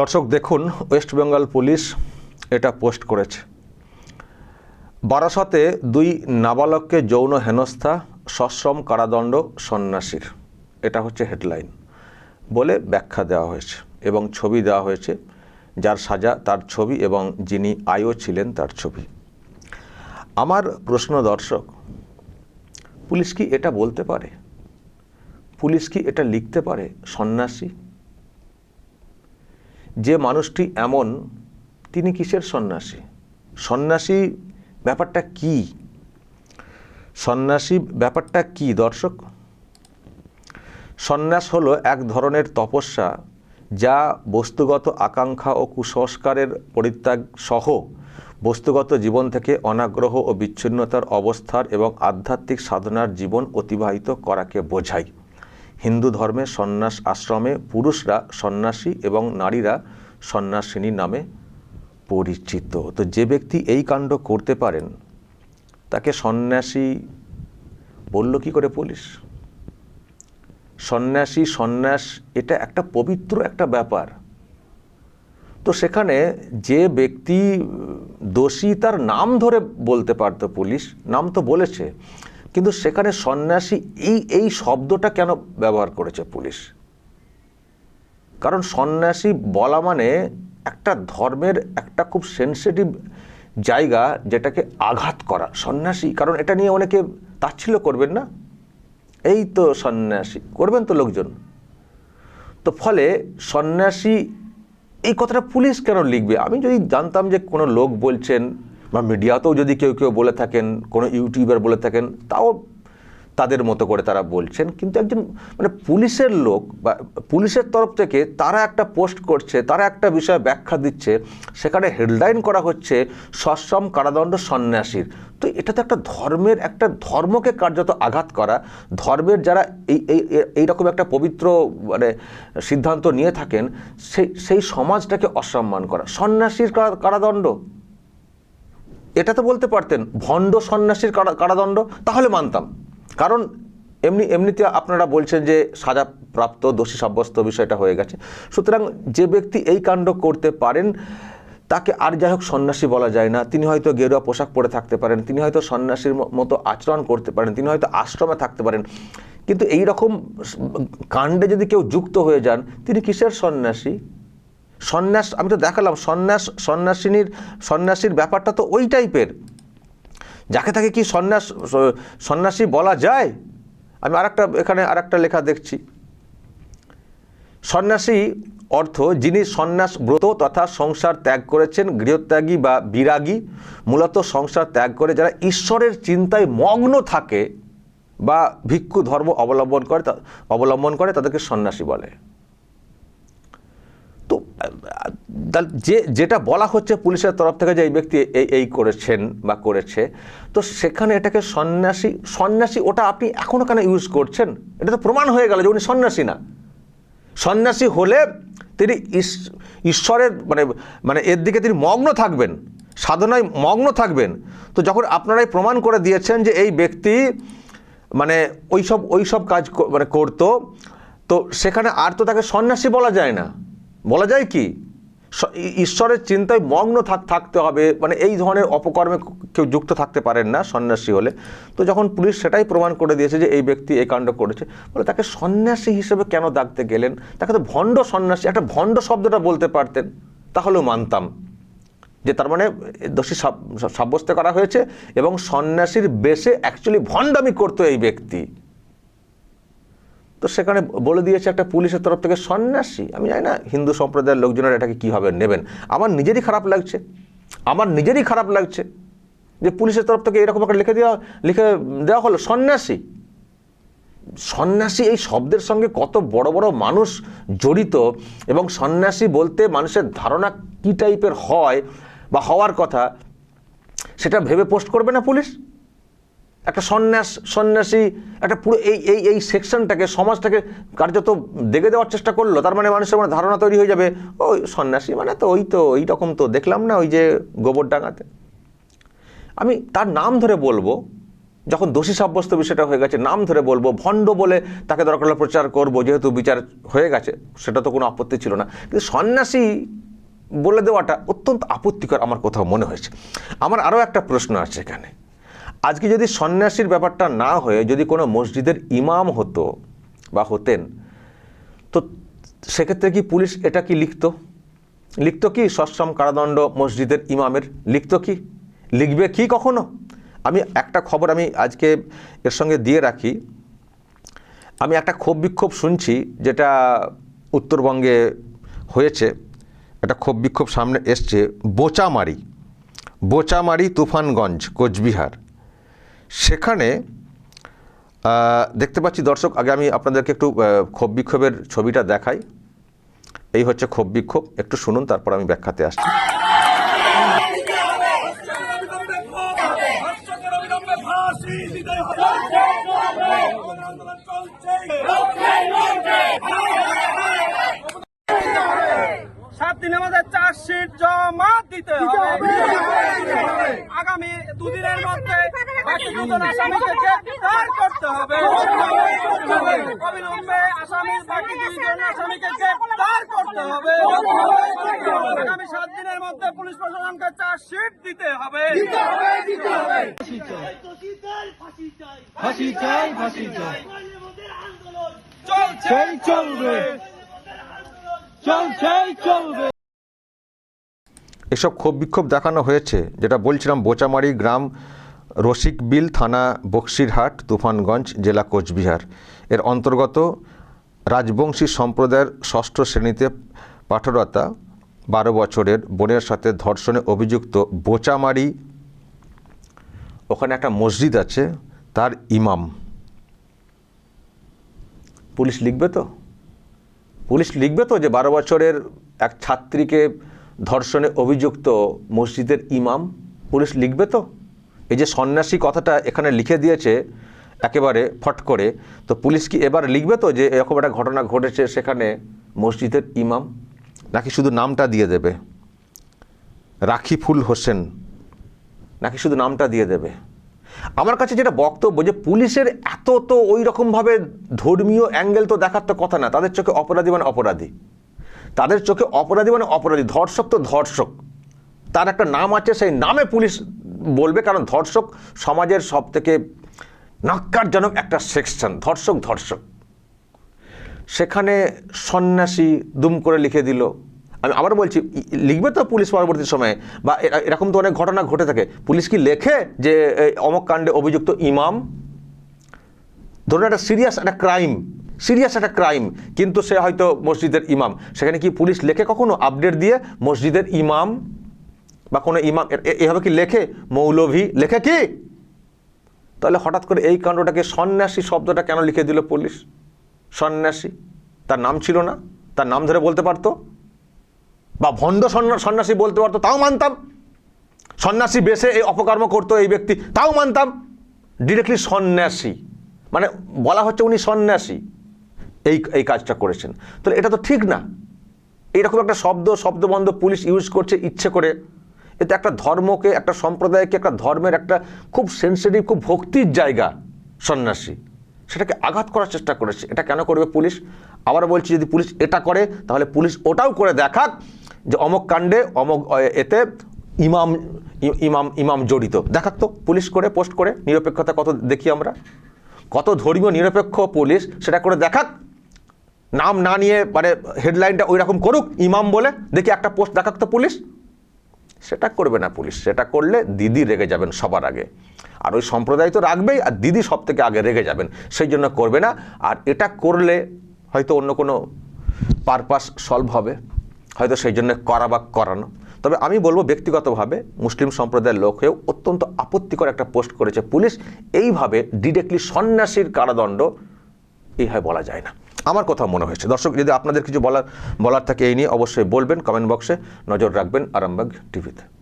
দর্শক, দেখুন, West Bengal police এটা পোস্ট করেছে। বারাসতে দুই নাবালককে যৌন হেনস্থা, সশ্রম কারাদণ্ড, সন্ন্যাসীর। এটা হচ্ছে হেডলাইন বলে ব্যাখ্যা দেওয়া হয়েছে এবং ছবি দেওয়া হয়েছে। যার সাজা তার ছবি এবং যিনি আয়ও ছিলেন তার ছবি। আমার প্রশ্ন, দর্শক, পুলিশ কি এটা বলতে পারে? পুলিশ কি এটা লিখতে পারে? সন্ন্যাসী? যে মানুষটি এমন, তিনি কিসের সন্ন্যাসী? সন্ন্যাসী ব্যাপারটা কি? সন্ন্যাসী ব্যাপারটা কি, দর্শক? সন্ন্যাস হলো এক ধরনের তপস্যা যা বস্তুগত আকাঙ্ক্ষা ও কুসংস্কারের পরিত্যাগ সহ বস্তুগত জীবন থেকে অনাগ্রহ ও বিচ্ছিন্নতার অবস্থার এবং আধ্যাত্মিক সাধনার জীবন অতিবাহিত করাকে বোঝায়। হিন্দু ধর্মে সন্ন্যাস আশ্রমে পুরুষরা সন্ন্যাসী এবং নারীরা সন্ন্যাসিনী নামে পরিচিত। তো যে ব্যক্তি এই কাণ্ড করতে পারেন, তাকে সন্ন্যাসী বলল কি করে পুলিশ? সন্ন্যাসী, সন্ন্যাস, এটা একটা পবিত্র একটা ব্যাপার। তো সেখানে যে ব্যক্তি দোষী তার নাম ধরে বলতে পারতো পুলিশ, নাম তো বলেছে। কিন্তু সেখানে সন্ন্যাসী এই এই শব্দটা কেন ব্যবহার করেছে পুলিশ? কারণ সন্ন্যাসী বলা মানে একটা ধর্মের একটা খুব সেন্সিটিভ জায়গা যেটাকে আঘাত করা। সন্ন্যাসী, কারণ এটা নিয়ে অনেকে তাচ্ছিল্য করবেন না? এই তো সন্ন্যাসী, করবেন তো লোকজন। তো ফলে সন্ন্যাসী এই কথাটা পুলিশ কেন লিখবে? আমি যদি জানতাম যে কোনো লোক বলছেন বা মিডিয়াতেও যদি কেউ কেউ বলে থাকেন, কোনো ইউটিউবার বলে থাকেন, তাও তাদের মতো করে তারা বলছেন। কিন্তু একজন মানে পুলিশের লোক বা পুলিশের তরফ থেকে তারা একটা পোস্ট করছে, তারা একটা বিষয়ে ব্যাখ্যা দিচ্ছে, সেখানে হেডলাইন করা হচ্ছে সশ্রম কারাদণ্ড সন্ন্যাসীর। তো এটা তো একটা ধর্মের, একটা ধর্মকে কার্যত আঘাত করা। ধর্মের যারা এই এই এইরকম একটা পবিত্র মানে সিদ্ধান্ত নিয়ে থাকেন, সেই সেই সমাজটাকে অসম্মান করা। সন্ন্যাসীর কারাদণ্ড। এটা তো বলতে পারতেন, ভণ্ড সন্ন্যাসীর কারা- কারাদণ্ড, তাহলে মানতাম। কারণ এমনি, এমনিতে আপনারা বলছেন যে সাজাপ্রাপ্ত, দোষী সাব্যস্ত বিষয়টা হয়ে গেছে। সুতরাং যে ব্যক্তি এই কাণ্ড করতে পারেন, তাকে আর যাই হোক সন্ন্যাসী বলা যায় না। তিনি হয়তো গেরুয়া পোশাক পরে থাকতে পারেন, তিনি হয়তো সন্ন্যাসীর মতো আচরণ করতে পারেন, তিনি হয়তো আশ্রমে থাকতে পারেন। কিন্তু এই রকম কাণ্ডে যদি কেউ যুক্ত হয়ে যান, তিনি কিসের সন্ন্যাসী? সন্ন্যাস, আমি তো দেখালাম, সন্ন্যাস, সন্ন্যাসিনীর, সন্ন্যাসীর ব্যাপারটা তো ওই টাইপের। যাকে তাকে কি সন্ন্যাস, সন্ন্যাসী বলা যায়? আমি আরেকটা, এখানে আরেকটা লেখা দেখছি। সন্ন্যাসী অর্থ যিনি সন্ন্যাস ব্রত তথা সংসার ত্যাগ করেছেন, গৃহত্যাগী বা বিরাগী, মূলত সংসার ত্যাগ করে যারা ঈশ্বরের চিন্তায় মগ্ন থাকে বা ভিক্ষু ধর্ম অবলম্বন করে অবলম্বন করে তাদেরকে সন্ন্যাসী বলে। তো যে, যেটা বলা হচ্ছে পুলিশের তরফ থেকে যে এই ব্যক্তি এই এই করেছেন বা করেছে, তো সেখানে এটাকে সন্ন্যাসী সন্ন্যাসী ওটা আপনি এখনও কেন ইউজ করছেন? এটা তো প্রমাণ হয়ে গেল যে উনি সন্ন্যাসী না। সন্ন্যাসী হলে তিনি ঈশ্বরের মানে মানে এর দিকে তিনি মগ্ন থাকবেন, সাধনায় মগ্ন থাকবেন। তো যখন আপনারাই প্রমাণ করে দিয়েছেন যে এই ব্যক্তি মানে ওইসব ওইসব কাজ মানে করতো, তো সেখানে আর তো তাকে সন্ন্যাসী বলা যায় না। বলা যায় কি ঈশ্বরের চিন্তায় মগ্ন থাক, থাকতে হবে মানে এই ধরনের অপকর্মে কেউ যুক্ত থাকতে পারেন না সন্ন্যাসী হলে। তো যখন পুলিশ সেটাই প্রমাণ করে দিয়েছে যে এই ব্যক্তি এই কাণ্ড করেছে, বলে তাকে সন্ন্যাসী হিসেবে কেন ডাকতে গেলেন? তাকে তো ভণ্ড সন্ন্যাসী, একটা ভণ্ড শব্দটা বলতে পারতেন, তাহলেও মানতাম। যে তার মানে দোষী সাব- সাব্যস্ত করা হয়েছে এবং সন্ন্যাসীর বেশে অ্যাকচুয়ালি ভণ্ডামি করতো এই ব্যক্তি। তো সেখানে বলে দিয়েছে একটা পুলিশের তরফ থেকে, সন্ন্যাসী। আমি জানি না, হিন্দু সম্প্রদায়ের লোকজনের এটাকে কীভাবে নেবেন। আমার নিজেরই খারাপ লাগছে। আমার নিজেরই খারাপ লাগছে যে পুলিশের তরফ থেকে এরকম একটা লিখে দেওয়া লিখে দেওয়া হলো, সন্ন্যাসী। সন্ন্যাসী এই শব্দের সঙ্গে কত বড় বড় মানুষ জড়িত এবং সন্ন্যাসী বলতে মানুষের ধারণা কী টাইপের হয় বা হওয়ার কথা, সেটা ভেবে পোস্ট করবে না পুলিশ? একটা সন্ন্যাস, সন্ন্যাসী, একটা পুরো এই এই এই সেকশনটাকে সমাজটাকে কার্যত দেখে দেওয়ার চেষ্টা করল, তার মানে মানুষের মানে ধারণা তৈরি হয়ে যাবে, ওই সন্ন্যাসী মানে তো ওই তো, ওই রকম তো, দেখলাম না ওই যে গোবর ডাঙাতে। আমি তার নাম ধরে বলব, যখন দোষী সাব্যস্ত বিষয়টা হয়ে গেছে, নাম ধরে বলব, ভণ্ড বলে তাকে দরকার হলে প্রচার করব, যেহেতু বিচার হয়ে গেছে, সেটা তো কোনো আপত্তি ছিল না। কিন্তু সন্ন্যাসী বলে দেওয়াটা অত্যন্ত আপত্তিকর আমার কোথাও মনে হয়েছে। আমার আরও একটা প্রশ্ন আছে এখানে। আজকে যদি সন্ন্যাসীর ব্যাপারটা না হয়ে যদি কোনো মসজিদের ইমাম হতো বা হতেন, তো সেক্ষেত্রে কি পুলিশ এটা কি লিখতো? লিখত কি সশ্রম কারাদণ্ড মসজিদের ইমামের? লিখতো কি? লিখবে কি কখনো? আমি একটা খবর আমি আজকে এর সঙ্গে দিয়ে রাখি। আমি একটা ক্ষোভ বিক্ষোভ শুনছি যেটা উত্তরবঙ্গে হয়েছে। একটা ক্ষোভ বিক্ষোভ সামনে এসছে। বোচামারি বোচামারি, তুফানগঞ্জ, কোচবিহার। সেখানে দেখতে পাচ্ছি দর্শক আগে আমি আপনাদেরকে একটু ক্ষোভ বিক্ষোভের ছবিটা দেখাই। এই হচ্ছে ক্ষোভ বিক্ষোভ একটু শুনুন তারপর আমি ব্যাখ্যাতে আসছি। আমাদের চার্জশিট জমা দিতে হবে। আগামী দুদিনের মধ্যে বাকি দুজন আসামিকে গ্রেপ্তার করতে হবে। অবিলম্বে আসামির বাকি দুইজন আসামিকে গ্রেপ্তার করতে হবে। আগামী সাত দিনের মধ্যে পুলিশ প্রশাসনকে চার্জশিট দিতে হবে। ফাঁসি চাই। ফাঁসি চাই। চলছে চলবে। চলছেই চলবে। এসব ক্ষোভ বিক্ষোভ দেখানো হয়েছে যেটা বলছিলাম বোচামারি গ্রাম রসিকবিল থানা বক্সিরহাট, তুফানগঞ্জ, জেলা কোচবিহার। এর অন্তর্গত রাজবংশী সম্প্রদায়ের ষষ্ঠ শ্রেণীতে পাঠরতা বারো বছরের বোনের সাথে ধর্ষণে অভিযুক্ত বোচামারি। ওখানে একটা মসজিদ আছে, তার ইমাম। পুলিশ লিখবে তো? পুলিশ লিখবে তো যে বারো বছরের এক ছাত্রীকে ধর্ষণে অভিযুক্ত মসজিদের ইমাম? পুলিশ লিখবে তো? এই যে সন্ন্যাসী কথাটা এখানে লিখে দিয়েছে একেবারে ফট করে, তো পুলিশ কি এবার লিখবে তো যে এরকম একটা ঘটনা ঘটেছে সেখানে মসজিদের ইমাম? নাকি শুধু নামটা দিয়ে দেবে? রাখিফুল হোসেন, নাকি শুধু নামটা দিয়ে দেবে? আমার কাছে যেটা বক্তব্য যে পুলিশের এত তো ওই রকমভাবে ধর্মীয় অ্যাঙ্গেল তো দেখার তো কথা না, তাদের চোখে অপরাধী মানে অপরাধী। তাদের চোখে অপরাধী মানে অপরাধী, ধর্ষক তো ধর্ষক। তার একটা নাম আছে, সেই নামে পুলিশ বলবে, কারণ ধর্ষক সমাজের সব থেকে নাক্কারজনক একটা সেকশন, ধর্ষক ধর্ষক। সেখানে সন্ন্যাসী দুম করে লিখে দিল। আমি আবার বলছি, লিখবে তো পুলিশ পরবর্তী সময়ে, বা এরকম তো অনেক ঘটনা ঘটে থাকে। পুলিশ কি লেখে যে অমক কাণ্ডে অভিযুক্ত ইমাম? ধরুন একটা সিরিয়াস একটা ক্রাইম, সিরিয়াস একটা ক্রাইম, কিন্তু সে হয়তো মসজিদের ইমাম। সেখানে কি পুলিশ লেখে কখনো আপডেট দিয়ে মসজিদের ইমাম? বা কোনো ইমাম এভাবে কি লেখে? মৌলভী লেখে কি? তাহলে হঠাৎ করে এই কাণ্ডটাকে সন্ন্যাসী শব্দটা কেন লিখে দিল পুলিশ? সন্ন্যাসী, তার নাম ছিল না? তার নাম ধরে বলতে পারতো? বা ভণ্ড সন্ন্যা- সন্ন্যাসী বলতে পারতো? তাও মানতাম। সন্ন্যাসী বেশে এই অপকর্ম করতো এই ব্যক্তি, তাও মানতাম। ডিরেক্টলি সন্ন্যাসী। মানে বলা হচ্ছে উনি সন্ন্যাসী। এই এই কাজটা করেছেন। তাহলে এটা তো ঠিক না। এইরকম একটা শব্দ, শব্দবন্ধ পুলিশ ইউজ করছে ইচ্ছে করে। এতে একটা ধর্মকে, একটা সম্প্রদায়কে, একটা ধর্মের একটা খুব সেন্সিটিভ খুব ভক্তির জায়গা সন্ন্যাসী। সেটাকে আঘাত করার চেষ্টা করেছে। এটা কেন করবে পুলিশ? আবার বলছি, যদি পুলিশ এটা করে, তাহলে পুলিশ ওটাও করে দেখাক যে অমক কাণ্ডে, অমক এতে ইমাম ইমাম ইমাম জড়িত। দেখাক তো, পুলিশ করে, পোস্ট করে, নিরপেক্ষতা কত দেখি আমরা? কত ধর্মীয় নিরপেক্ষ পুলিশ সেটা করে দেখাক। নাম না নিয়ে মানে হেডলাইনটা ওই রকম করুক, ইমাম বলে, দেখি একটা পোস্ট দেখাক তো পুলিশ। সেটা করবে না পুলিশ, সেটা করলে দিদি রেগে যাবেন সবার আগে। আর ওই সম্প্রদায় তো রাখবেই, আর দিদি সব থেকে আগে রেগে যাবেন, সেই জন্য করবে না। আর এটা করলে হয়তো অন্য কোনো পারপাস সলভ হবে, হয়তো সেই জন্য করা বা করানো। তবে আমি বলব ব্যক্তিগতভাবে, মুসলিম সম্প্রদায়ের লোক হয়েও অত্যন্ত আপত্তিকর একটা পোস্ট করেছে পুলিশ। এইভাবে ডিরেক্টলি সন্ন্যাসীর কারাদণ্ড এইভাবে বলা যায় না। আমার কথা মনে হয়েছে। দর্শক, যদি আপনাদের কিছু বলার বলার থাকে এই নিয়ে অবশ্যই বলবেন কমেন্ট বক্সে নজর রাখবেন আরামবাগ টিভিতে।